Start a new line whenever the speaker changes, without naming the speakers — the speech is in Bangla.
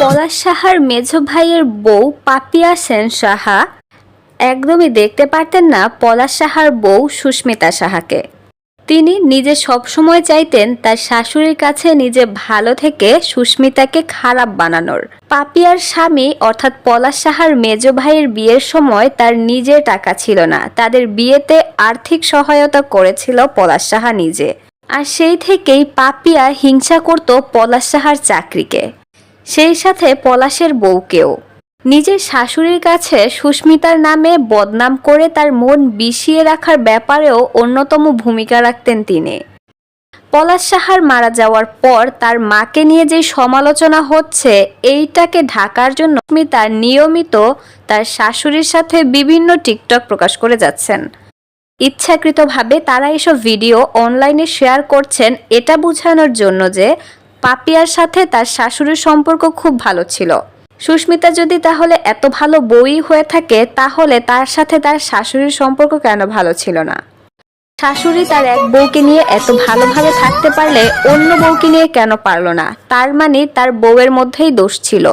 পলাশ সাহার মেঝ ভাইয়ের বউ পাপিয়া সেন সাহা। একদমই দেখতে পারতেন না পলাশ সাহার বউ সুস্মিতা সাহাকে। তিনি নিজে সবসময় চাইতেন তার শাশুড়ির কাছে নিজে ভালো থেকে সুস্মিতাকে খারাপ বানানোর। পাপিয়ার স্বামী অর্থাৎ পলাশ সাহার মেজ ভাইয়ের বিয়ের সময় তার নিজের টাকা ছিল না। তাদের বিয়েতে আর্থিক সহায়তা করেছিল পলাশ সাহা নিজে। আর সেই থেকেই পাপিয়া হিংসা করত পলাশ সাহার চাকরিকে। সেই সাথে পলাশের বউকেও। নিজের শাশুড়ির কাছে সুস্মিতার নামে বদনাম করে তার মন বিষিয়ে রাখার ব্যাপারেও অন্যতম ভূমিকা রাখতেন তিনি। পলাশ সাহার মারা যাওয়ার পর তার মাকে নিয়ে যে সমালোচনা হচ্ছে, এইটাকে ঢাকার জন্য সুস্মিতা নিয়মিত তার শাশুড়ির সাথে বিভিন্ন টিকটক প্রকাশ করে যাচ্ছেন। ইচ্ছাকৃতভাবে তারা এসব ভিডিও অনলাইনে শেয়ার করছেন এটা বোঝানোর জন্য যে পাপিয়ার সাথে তার শাশুড়ির সম্পর্ক খুব ভালো ছিল। সুস্মিতা, যদি তাহলে এত ভালো বই হয়ে থাকে, তাহলে তার সাথে তার শাশুড়ির সম্পর্ক কেন ভালো ছিল না? শাশুড়ি তার এক বউকে নিয়ে এত ভালোভাবে থাকতে পারলে অন্য বউকে নিয়ে কেন পারল না? তার মানে তার বউয়ের মধ্যেই দোষ ছিল।